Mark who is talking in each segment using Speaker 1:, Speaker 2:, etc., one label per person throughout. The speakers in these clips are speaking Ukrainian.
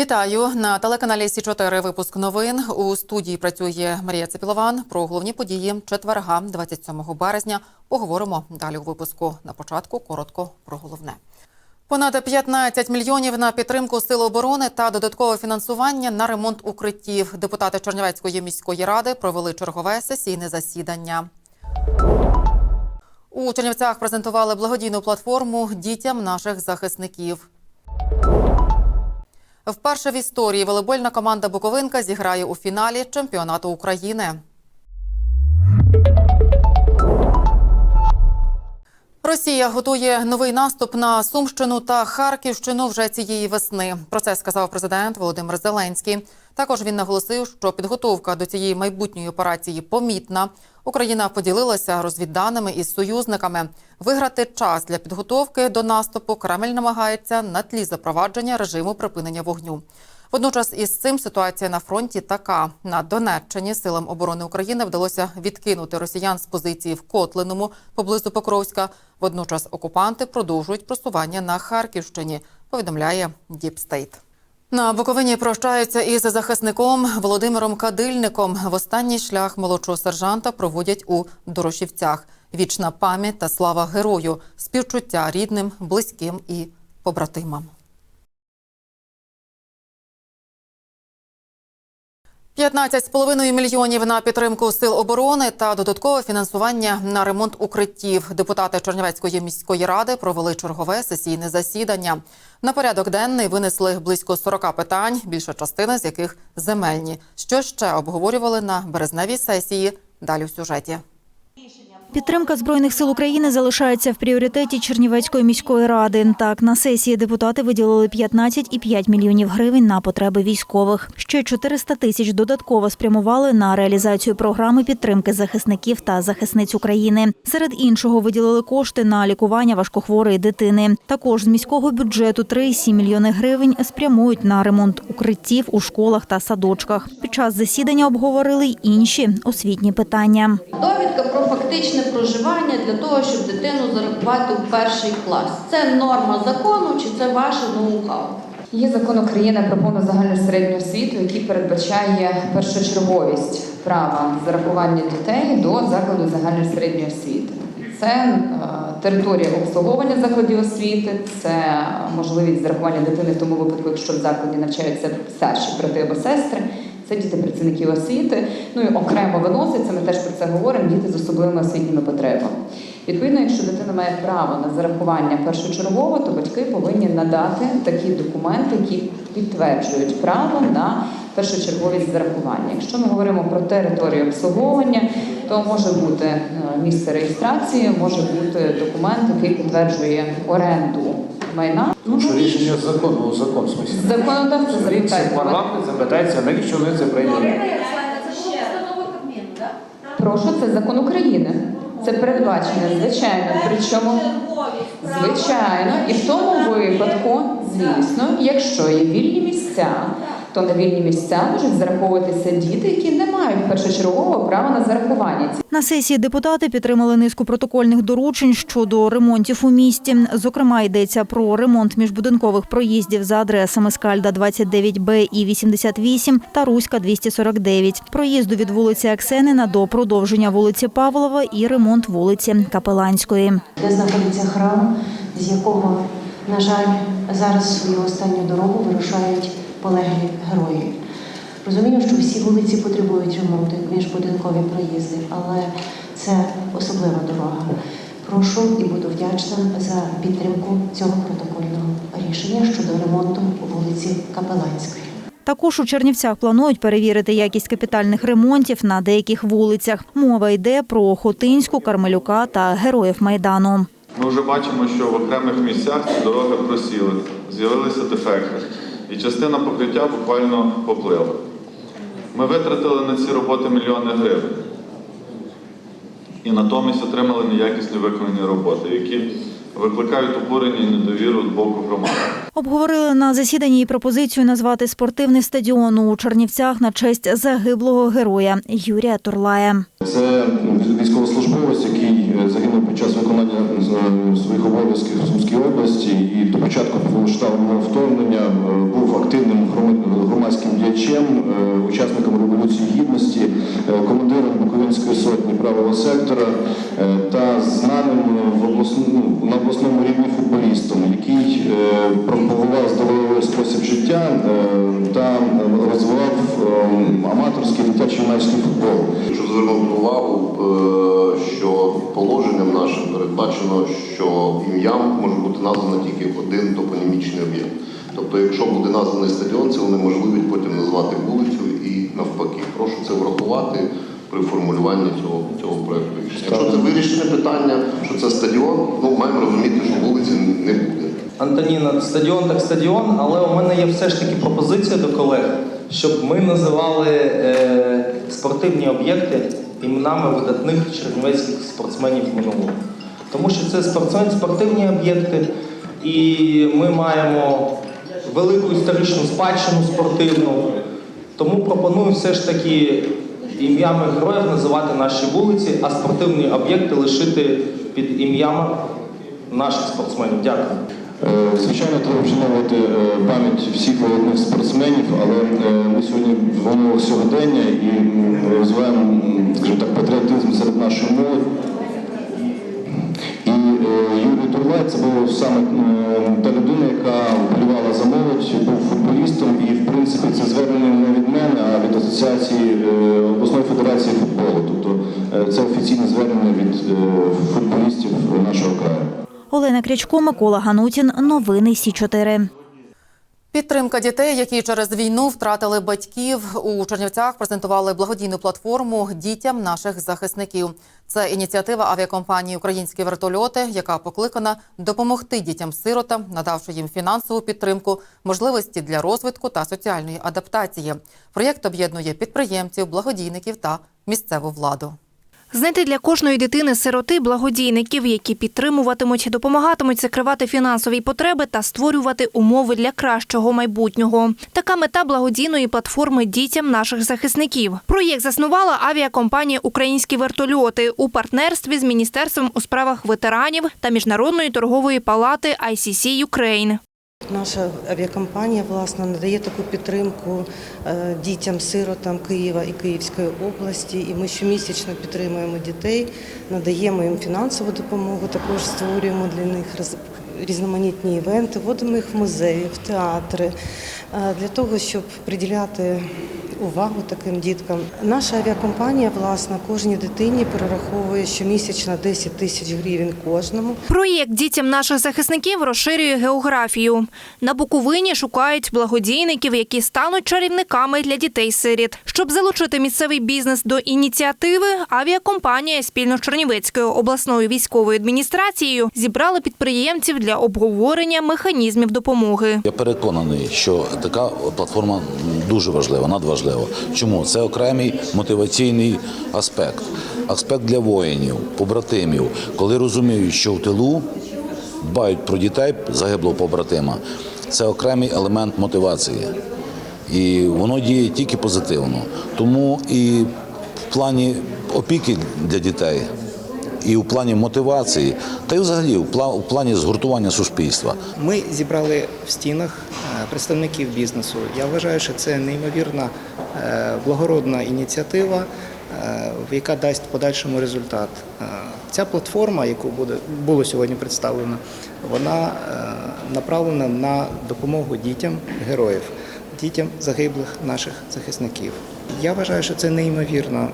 Speaker 1: Вітаю на телеканалі Сі 4 Випуск новин у студії працює Марія Цепілован. Про головні події четверга, 27 березня. Поговоримо далі у випуску. На початку коротко про головне. Понад 15 мільйонів на підтримку сил оборони та додаткове фінансування на ремонт укриттів. Депутати Чернівецької міської ради провели чергове сесійне засідання. У Чернівцях презентували благодійну платформу дітям наших захисників. Вперше в історії волейбольна команда Буковинка зіграє у фіналі чемпіонату України. Росія готує новий наступ на Сумщину та Харківщину вже цієї весни. Про це сказав президент Володимир Зеленський. Також він наголосив, що підготовка до цієї майбутньої операції помітна. Україна поділилася розвідданими із союзниками. Виграти час для підготовки до наступу Кремль намагається на тлі запровадження режиму припинення вогню. Водночас із цим ситуація на фронті така: на Донеччині силам оборони України вдалося відкинути росіян з позиції в Котлиному поблизу Покровська. Водночас окупанти продовжують просування на Харківщині. Повідомляє Діпстейт. На Буковині прощаються із захисником Володимиром Кадильником. В останній шлях молодшого сержанта проводять у Дорошівцях. Вічна пам'ять та слава герою, співчуття рідним, близьким і побратимам. 15,5 мільйонів на підтримку сил оборони та додаткове фінансування на ремонт укриттів. Депутати Чернівецької міської ради провели чергове сесійне засідання. На порядок денний винесли близько 40 питань, більша частина з яких земельні. Що ще обговорювали на березневій сесії? Далі в сюжеті.
Speaker 2: Підтримка збройних сил України залишається в пріоритеті Чернівецької міської ради. Так, на сесії депутати виділили 15,5 мільйонів гривень на потреби військових. Ще 400 тисяч додатково спрямували на реалізацію програми підтримки захисників та захисниць України. Серед іншого виділили кошти на лікування важкохворої дитини. Також з міського бюджету 3,7 мільйони гривень спрямують на ремонт укриттів у школах та садочках. Під час засідання обговорили й інші освітні питання.
Speaker 3: Довідка про фактичне проживання для того, щоб дитину зарахувати у перший клас. Це норма закону чи це ваше ноу-хау?
Speaker 4: Є закон України про повну загальну середню освіту, який передбачає першочерговість права зарахування дітей до закладу загальної середньої освіти. Це е, територія обслуговування закладів освіти, це можливість зарахування дитини в тому випадку, якщо в закладі навчаються старші брати або сестри. Це діти працівників освіти. Ну і окремо виноситься. Ми теж про це говоримо. Діти з особливими освітніми потребами. Відповідно, якщо дитина має право на зарахування першочергово, то батьки повинні надати такі документи, які підтверджують право на першочерговість зарахування. Якщо ми говоримо про територію обслуговування, то може бути е, місце реєстрації, може бути документ, який підтверджує оренду майна.
Speaker 5: Ну, що рішення закону, закон в смислі.
Speaker 4: Законодавство запитає.
Speaker 5: парламент, запитається, навіщо вони це прийняли.
Speaker 4: Прошу, це закон України. Це передбачено, звичайно. Причому звичайно, і в тому випадку, звісно, якщо є вільні місця, то на вільні місця можуть зараховуватися діти, які не мають першочергового права на зарахування.
Speaker 2: На сесії депутати підтримали низку протокольних доручень щодо ремонтів у місті. Зокрема, йдеться про ремонт міжбудинкових проїздів за адресами Скальда 29Б і 88 та Руська 249. Проїзду від вулиці Аксенина до продовження вулиці Павлова і ремонт вулиці Капеланської.
Speaker 6: де знаходиться храм, з якого, на жаль, зараз свою останню дорогу вирушають полеглі герої. Розумію, що всі вулиці потребують ремонту, міжбудинкові проїзди, але це особлива дорога. Прошу і буду вдячна за підтримку цього протокольного рішення щодо ремонту вулиці Капеланської.
Speaker 2: Також у Чернівцях планують перевірити якість капітальних ремонтів на деяких вулицях. Мова йде про Хотинську, Кармелюка та Героїв Майдану.
Speaker 7: Ми вже бачимо, що в окремих місцях дороги просіли, з'явилися дефекти, і частина покриття буквально поплила. Ми витратили на ці роботи мільйони гривень. І натомість отримали неякісні виконані роботи, які викликають обурення і недовіру з боку громади.
Speaker 2: Обговорили на засіданні і пропозицію назвати спортивний стадіон у Чернівцях на честь загиблого героя Юрія Турлая.
Speaker 8: Це військовослужбовець, який е, загинув під час виконання е, своїх обов'язків в Сумській області і до початку повномасштабного вторгнення е, був активним громадянином Революції Гідності, е, командиром Буковинської сотні правого сектора е, та знаним в обласному, на обласному рівні футболістом, який е, пропагував здоровий спосіб життя е, та розвивав е, аматорський дитячий юнацький футбол.
Speaker 9: Щоб звернути увагу, е, що положенням нашим передбачено, що ім'ям може бути названо тільки один топонімічний об'єкт. Тобто, якщо буде названий стадіон, це унеможливить потім назвати вулицю і навпаки. Прошу це врахувати при формулюванні цього, цього проекту. Якщо це вирішене питання, що це стадіон, ну маємо розуміти, що вулиці не буде.
Speaker 10: Антоніна, стадіон так стадіон, але у мене є все ж таки пропозиція до колег, щоб ми називали е, спортивні об'єкти іменами видатних чернівецьких спортсменів минулого. Тому що це спортсмен, спортивні об'єкти, і ми маємо велику історичну спадщину спортивну. Тому пропоную все ж таки ім'ями героїв називати наші вулиці, а спортивні об'єкти лишити під ім'ями наших спортсменів. Дякую.
Speaker 8: Е, Звичайно, треба вшановувати е, пам'ять всіх видатних спортсменів, але е, ми сьогодні в умовах сьогодення і розвиваємо, скажімо так, патріотизм серед нашої молоді. І Юрій Турлай це був саме та людина, яка вболівала був футболістом, і в принципі це звернення не від мене, а від асоціації е, обласної федерації футболу. Тобто е, це офіційне звернення від е, футболістів нашого краю.
Speaker 2: Олена Крячко, Микола Ганутін. Новини Сі 4
Speaker 1: Підтримка дітей, які через війну втратили батьків у Чернівцях, презентували благодійну платформу дітям наших захисників. Це ініціатива авіакомпанії Українські вертольоти, яка покликана допомогти дітям-сиротам, надавши їм фінансову підтримку, можливості для розвитку та соціальної адаптації. Проєкт об'єднує підприємців, благодійників та місцеву владу.
Speaker 11: Знайти для кожної дитини сироти благодійників, які підтримуватимуть, допомагатимуть закривати фінансові потреби та створювати умови для кращого майбутнього. Така мета благодійної платформи дітям наших захисників. Проєкт заснувала авіакомпанія Українські вертольоти у партнерстві з міністерством у справах ветеранів та міжнародної торгової палати ICC Ukraine.
Speaker 6: Наша авіакомпанія власне надає таку підтримку е, дітям-сиротам Києва і Київської області. І ми щомісячно підтримуємо дітей, надаємо їм фінансову допомогу. Також створюємо для них різноманітні івенти, водимо їх в музеї, в театри е, для того, щоб приділяти увагу таким діткам. Наша авіакомпанія, власне, кожній дитині перераховує щомісячно 10 тисяч гривень кожному.
Speaker 11: Проєкт дітям наших захисників розширює географію. На Буковині шукають благодійників, які стануть чарівниками для дітей-сиріт. Щоб залучити місцевий бізнес до ініціативи, авіакомпанія спільно з Чернівецькою обласною військовою адміністрацією зібрала підприємців для обговорення механізмів допомоги.
Speaker 12: Я переконаний, що така платформа дуже важлива, надважлива. Чому це окремий мотиваційний аспект, аспект для воїнів, побратимів, коли розуміють, що в тилу дбають про дітей загиблого побратима. Це окремий елемент мотивації, і воно діє тільки позитивно. Тому і в плані опіки для дітей. І в плані мотивації, та й взагалі в пла- плані згуртування суспільства.
Speaker 13: Ми зібрали в стінах е, представників бізнесу. Я вважаю, що це неймовірна е, благородна ініціатива, е, яка дасть подальшому результат. Ця платформа, яку буде було сьогодні представлено, вона направлена на допомогу дітям героїв, дітям загиблих наших захисників. Я вважаю, що це неймовірно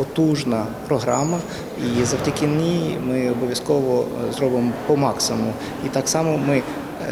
Speaker 13: потужна програма, і завдяки ній ми обов'язково е, зробимо по максимуму. І так само ми е,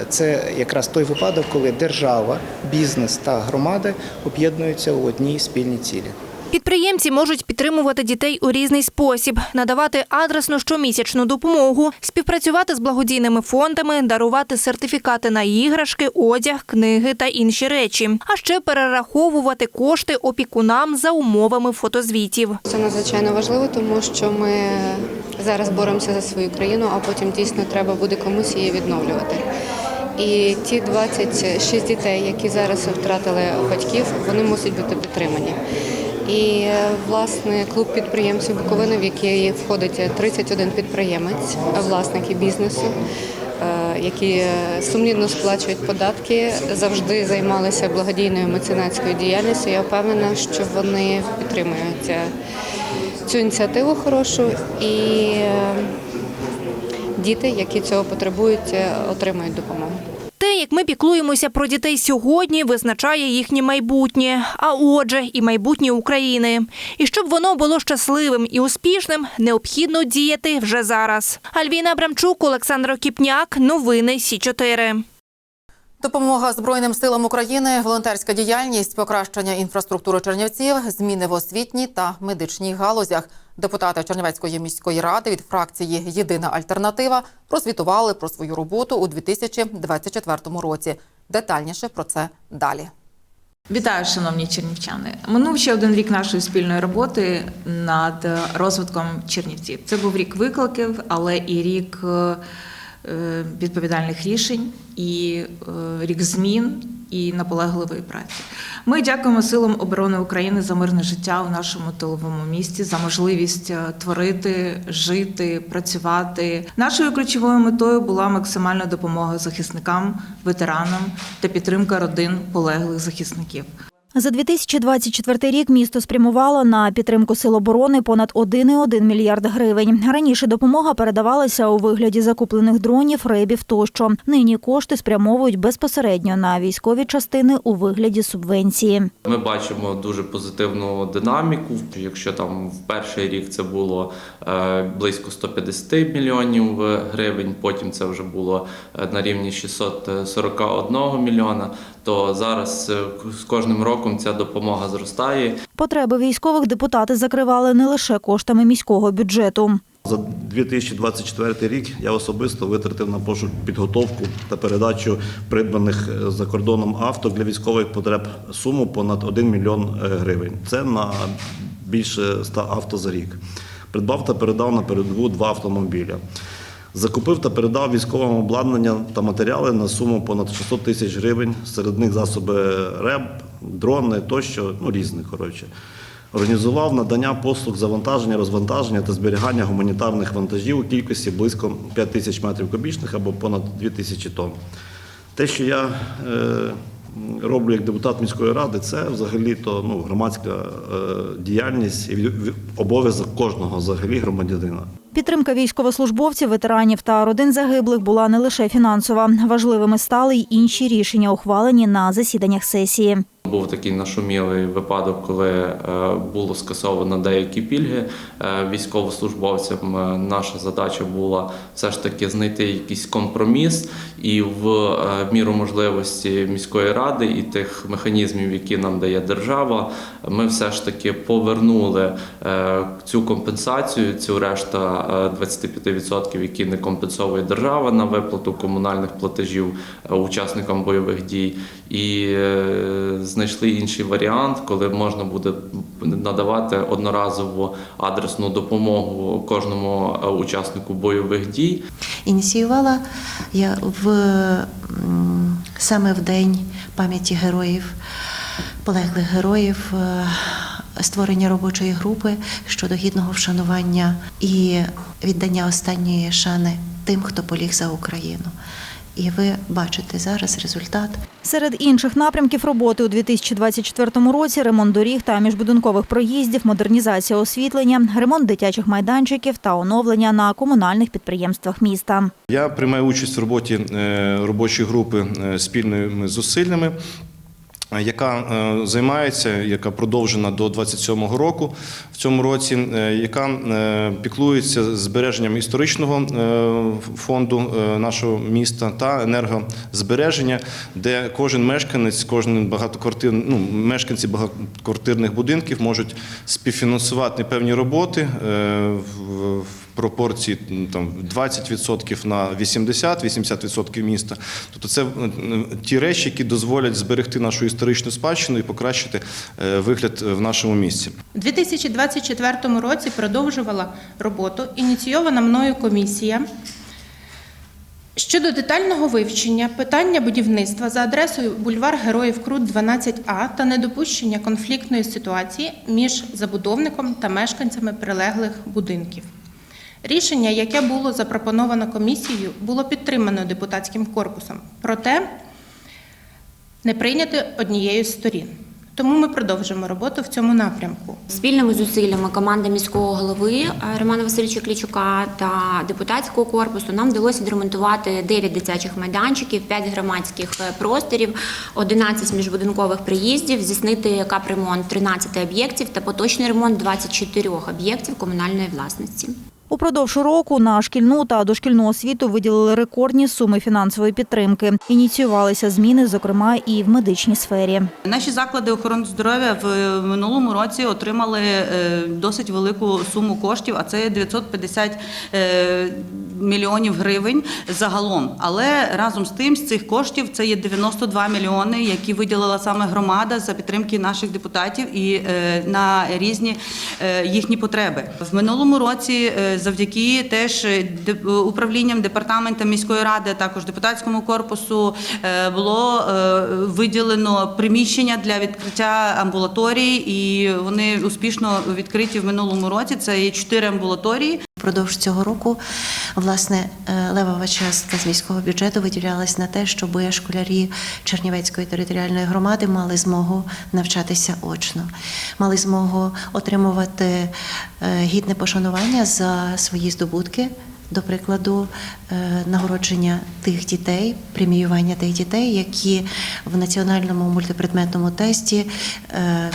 Speaker 13: це якраз той випадок, коли держава, бізнес та громади об'єднуються у одній спільній цілі.
Speaker 11: Підприємці можуть підтримувати дітей у різний спосіб, надавати адресну щомісячну допомогу, співпрацювати з благодійними фондами, дарувати сертифікати на іграшки, одяг, книги та інші речі, а ще перераховувати кошти опікунам за умовами фотозвітів.
Speaker 14: Це надзвичайно важливо, тому що ми зараз боремося за свою країну, а потім дійсно треба буде комусь її відновлювати. І ті 26 дітей, які зараз втратили батьків, вони мусять бути підтримані. І власне клуб підприємців Буковини, в який входить 31 підприємець, власники бізнесу. е, які е, сумлінно сплачують податки, завжди займалися благодійною меценатською діяльністю. Я впевнена, що вони підтримують е, цю ініціативу хорошу і е, діти, які цього потребують, е, отримають допомогу.
Speaker 11: Те, як ми піклуємося про дітей сьогодні, визначає їхнє майбутнє, а отже, і майбутнє України. І щоб воно було щасливим і успішним, необхідно діяти вже зараз. Альвіна Абрамчук, Олександр Окіпняк, новини Сі 4
Speaker 1: Допомога Збройним силам України, волонтерська діяльність, покращення інфраструктури Чернівців, зміни в освітній та медичній галузях. Депутати Чернівецької міської ради від фракції Єдина альтернатива прозвітували про свою роботу у 2024 році. Детальніше про це далі.
Speaker 15: Вітаю, шановні чернівчани. Минув ще один рік нашої спільної роботи над розвитком Чернівців. Це був рік викликів, але і рік е, відповідальних рішень, і е, рік змін і наполегливої праці. Ми дякуємо силам оборони України за мирне життя у нашому тиловому місті, за можливість е, творити, жити, працювати. Нашою ключовою метою була максимальна допомога захисникам, ветеранам та підтримка родин полеглих захисників.
Speaker 2: За 2024 рік місто спрямувало на підтримку сил оборони понад 1,1 мільярд гривень. Раніше допомога передавалася у вигляді закуплених дронів, ребів тощо. Нині кошти спрямовують безпосередньо на військові частини у вигляді субвенції.
Speaker 16: Ми бачимо дуже позитивну динаміку. Якщо там в перший рік це було е, близько 150 мільйонів гривень, потім це вже було е, на рівні 641 мільйона, то зараз е, з кожним роком ця допомога зростає.
Speaker 2: Потреби військових депутати закривали не лише коштами міського бюджету.
Speaker 17: За 2024 рік я особисто витратив на пошук підготовку та передачу придбаних е, за кордоном авто для військових потреб суму понад 1 мільйон е, гривень. Це на більше 100 авто за рік. Придбав та передав на передову два автомобіля. Закупив та передав військовим обладнання та матеріали на суму понад 600 тисяч гривень. Серед них засоби РЕБ, дрони тощо, ну різні, коротше. Організував надання послуг завантаження, розвантаження та зберігання гуманітарних вантажів у кількості близько 5 тисяч метрів кубічних або понад 2 тисячі тонн. Те, що я е, роблю як депутат міської ради, це взагалі то ну, громадська е, діяльність і обов'язок кожного взагалі громадянина.
Speaker 2: Підтримка військовослужбовців, ветеранів та родин загиблих була не лише фінансова. Важливими стали й інші рішення, ухвалені на засіданнях сесії.
Speaker 16: Був такий нашумілий випадок, коли е, було скасовано деякі пільги е, військовослужбовцям. Е, Наша задача була все ж таки знайти якийсь компроміс і в міру можливості міської ради і тих механізмів, які нам дає держава, ми все ж таки повернули цю компенсацію, цю решта е, 25%, які не компенсовує держава на виплату комунальних платежів учасникам бойових дій, і знайшли інший варіант, коли можна буде надавати одноразову адресну допомогу кожному е, учаснику бойових дій.
Speaker 18: Ініціювала я в саме в день пам'яті героїв, полеглих героїв, е, створення робочої групи щодо гідного вшанування і віддання останньої шани тим, хто поліг за Україну. І ви бачите зараз результат.
Speaker 2: Серед інших напрямків роботи у 2024 році ремонт доріг та міжбудинкових проїздів, модернізація освітлення, ремонт дитячих майданчиків та оновлення на комунальних підприємствах міста.
Speaker 19: Я приймаю участь в роботі е, робочої групи е, спільними зусиллями. Яка е, займається, яка продовжена до 27-го року в цьому році, е, яка е, піклується збереженням історичного фонду нашого міста та енергозбереження, де кожен мешканець, кожен багатоквартир, ну, мешканці багатоквартирних будинків можуть співфінансувати певні роботи в пропорції там 20% на 80, 80% міста. Тобто це ті речі, які дозволять зберегти нашу історичну спадщину і покращити е, вигляд в нашому місті.
Speaker 20: У 2024 році продовжувала роботу ініційована мною комісія щодо детального вивчення питання будівництва за адресою бульвар Героїв Крут 12А та недопущення конфліктної ситуації між забудовником та мешканцями прилеглих будинків. Рішення, яке було запропоновано комісією, було підтримано депутатським корпусом, проте не прийнято однією з сторін. Тому ми продовжимо роботу в цьому напрямку.
Speaker 21: Спільними зусиллями команди міського голови е, Романа Васильовича Клічука та депутатського корпусу нам вдалося відремонтувати 9 дитячих майданчиків, 5 громадських е, просторів, 11 міжбудинкових приїздів, здійснити капремонт 13 об'єктів та поточний ремонт 24 об'єктів комунальної власності.
Speaker 2: Упродовж року на шкільну та дошкільну освіту виділили рекордні суми фінансової підтримки. Ініціювалися зміни, зокрема, і в медичній сфері.
Speaker 22: Наші заклади охорони здоров'я в минулому році отримали е, досить велику суму коштів, а це 950 е, мільйонів гривень загалом. Але разом з тим, з цих коштів це є 92 мільйони, які виділила саме громада за підтримки наших депутатів і е, на різні е, їхні потреби. В минулому році е, завдяки теж управлінням департаментом міської ради, також депутатському корпусу е, було е, виділено приміщення для відкриття амбулаторій, і вони успішно відкриті в минулому році. Це є чотири амбулаторії.
Speaker 18: Впродовж цього року, власне, е, левова частка з міського бюджету виділялась на те, щоб школярі Чернівецької територіальної громади мали змогу навчатися очно, мали змогу отримувати е, гідне пошанування за свої здобутки. До прикладу, е, нагородження тих дітей, преміювання тих дітей, які в національному мультипредметному тесті е,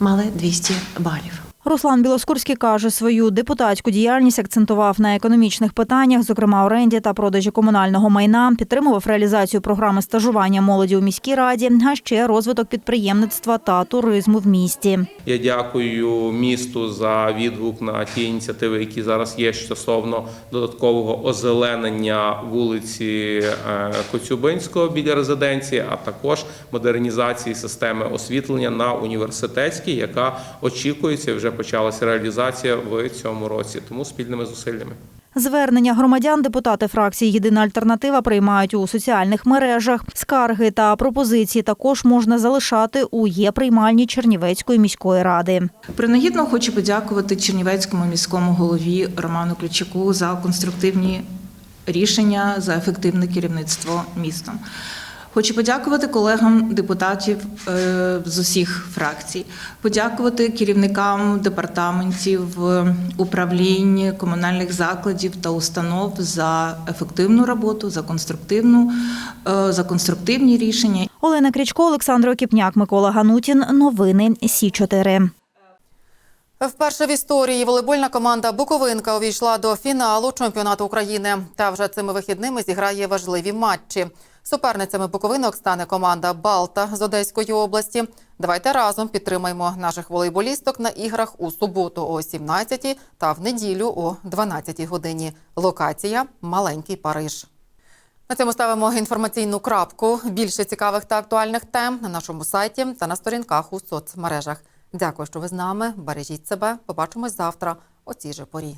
Speaker 18: мали 200 балів.
Speaker 2: Руслан Білоскурський каже, свою депутатську діяльність акцентував на економічних питаннях, зокрема оренді та продажі комунального майна, підтримував реалізацію програми стажування молоді у міській раді, а ще розвиток підприємництва та туризму в місті.
Speaker 23: Я дякую місту за відгук на ті ініціативи, які зараз є стосовно додаткового озеленення вулиці е, Коцюбинського біля резиденції, а також модернізації системи освітлення на університетській, яка очікується вже почалася реалізація в цьому році. Тому спільними зусиллями.
Speaker 2: Звернення громадян депутати фракції Єдина альтернатива приймають у соціальних мережах. Скарги та пропозиції також можна залишати у є приймальні Чернівецької міської ради.
Speaker 15: Принагідно хочу подякувати Чернівецькому міському голові Роману Ключуку за конструктивні рішення за ефективне керівництво містом. Хочу подякувати колегам депутатів е, з усіх фракцій, подякувати керівникам департаментів, е, управлінь, комунальних закладів та установ за ефективну роботу, за конструктивну, е, за конструктивні рішення.
Speaker 2: Олена Крічко, Олександр Окіпняк, Микола Ганутін. Новини Сі 4
Speaker 1: Вперше в історії волейбольна команда Буковинка увійшла до фіналу чемпіонату України. Та вже цими вихідними зіграє важливі матчі. Суперницями Буковинок стане команда Балта з Одеської області. Давайте разом підтримаємо наших волейболісток на іграх у суботу о 17 та в неділю о 12 годині. Локація Маленький Париж. На цьому ставимо інформаційну крапку. Більше цікавих та актуальних тем на нашому сайті та на сторінках у соцмережах. Дякую, що ви з нами. Бережіть себе. Побачимось завтра о цій же порі.